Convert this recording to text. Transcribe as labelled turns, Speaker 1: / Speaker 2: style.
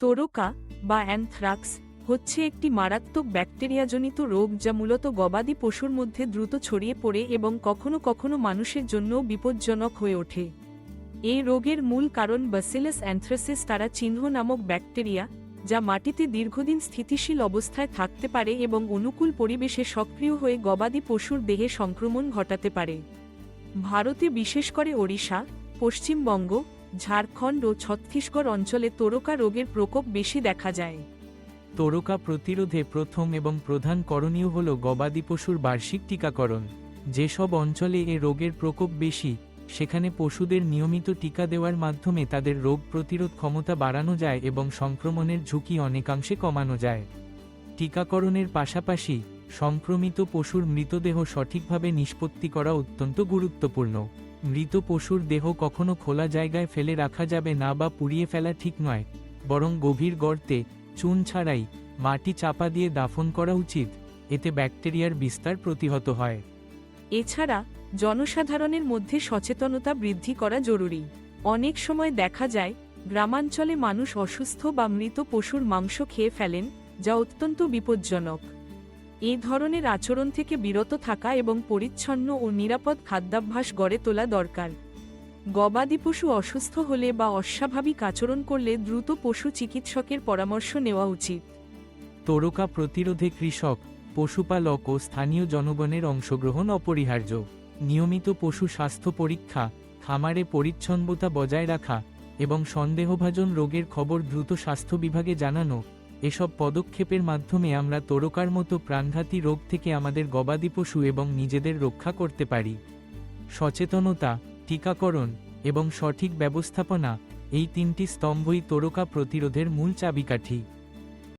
Speaker 1: তোরকা বা অ্যানথ্রাক্স হচ্ছে একটি মারাত্মক ব্যাকটেরিয়াজনিত রোগ যা মূলত গবাদি পশুর মধ্যে দ্রুত ছড়িয়ে পড়ে এবং কখনো কখনো মানুষের জন্যও বিপজ্জনক হয়ে ওঠে। এই রোগের মূল কারণ বাসিলাস অ্যান্থ্রাসিস তারা চিহ্ন নামক ব্যাকটেরিয়া যা মাটিতে দীর্ঘদিন স্থিতিশীল অবস্থায় থাকতে পারে এবং অনুকূল পরিবেশে সক্রিয় হয়ে গবাদি পশুর দেহে সংক্রমণ ঘটাতে পারে। ভারতে বিশেষ করে ওড়িশা, পশ্চিমবঙ্গ ঝাড়খণ্ড ও ছত্তিশগড় অঞ্চলে তোরকা রোগের প্রকোপ বেশি দেখা যায়।
Speaker 2: তোরকা প্রতিরোধে প্রথম এবং প্রধান করণীয় হল গবাদি পশুর বার্ষিক টিকাকরণ। যেসব অঞ্চলে এ রোগের প্রকোপ বেশি, সেখানে পশুদের নিয়মিত টিকা দেওয়ার মাধ্যমে তাদের রোগ প্রতিরোধ ক্ষমতা বাড়ানো যায় এবং সংক্রমণের ঝুঁকি অনেকাংশে কমানো যায়। টিকাকরণের পাশাপাশি, সংক্রমিত পশুর মৃতদেহ সঠিকভাবে নিষ্পত্তি করা অত্যন্ত গুরুত্বপূর্ণ। মৃত পশুর দেহ কখনো খোলা জায়গায় ফেলে রাখা যাবে না বা পুড়িয়ে ফেলা ঠিক নয়, বরং গভীর গর্তে, চুন ছাড়াই, মাটি চাপা দিয়ে দাফন করা উচিত, এতে ব্যাকটেরিয়ার বিস্তার প্রতিহত হয়।
Speaker 1: এছাড়া, জনসাধারণের মধ্যে সচেতনতা বৃদ্ধি করা জরুরি। অনেক সময় দেখা যায়, গ্রামাঞ্চলে মানুষ অসুস্থ বা মৃত পশুর মাংস খেয়ে ফেলেন, যা অত্যন্ত বিপজ্জনক। এই ধরনের আচরণ থেকে বিরত থাকা এবং পরিচ্ছন্ন ও নিরাপদ খাদ্যাভ্যাস গড়ে তোলা দরকার। গবাদি পশু অসুস্থ হলে বা অস্বাভাবিক আচরণ করলে দ্রুত পশু চিকিৎসকের পরামর্শ নেওয়া উচিত।
Speaker 2: তোরকা প্রতিরোধে কৃষক, পশুপালক ও স্থানীয় জনগণের অংশগ্রহণ অপরিহার্য। নিয়মিত পশু স্বাস্থ্য পরীক্ষা, খামারে পরিচ্ছন্নতা বজায় রাখা এবং সন্দেহভাজন রোগের খবর দ্রুত স্বাস্থ্য বিভাগে জানানো এসব পদক্ষেপের মাধ্যমে আমরা তোরকার মতো প্রাণঘাতী রোগ থেকে আমাদের গবাদি পশু এবং নিজেদের রক্ষা করতে পারি। সচেতনতা, টিকাকরণ এবং সঠিক ব্যবস্থাপনা এই তিনটি স্তম্ভই তোরকা প্রতিরোধের মূল চাবিকাঠি।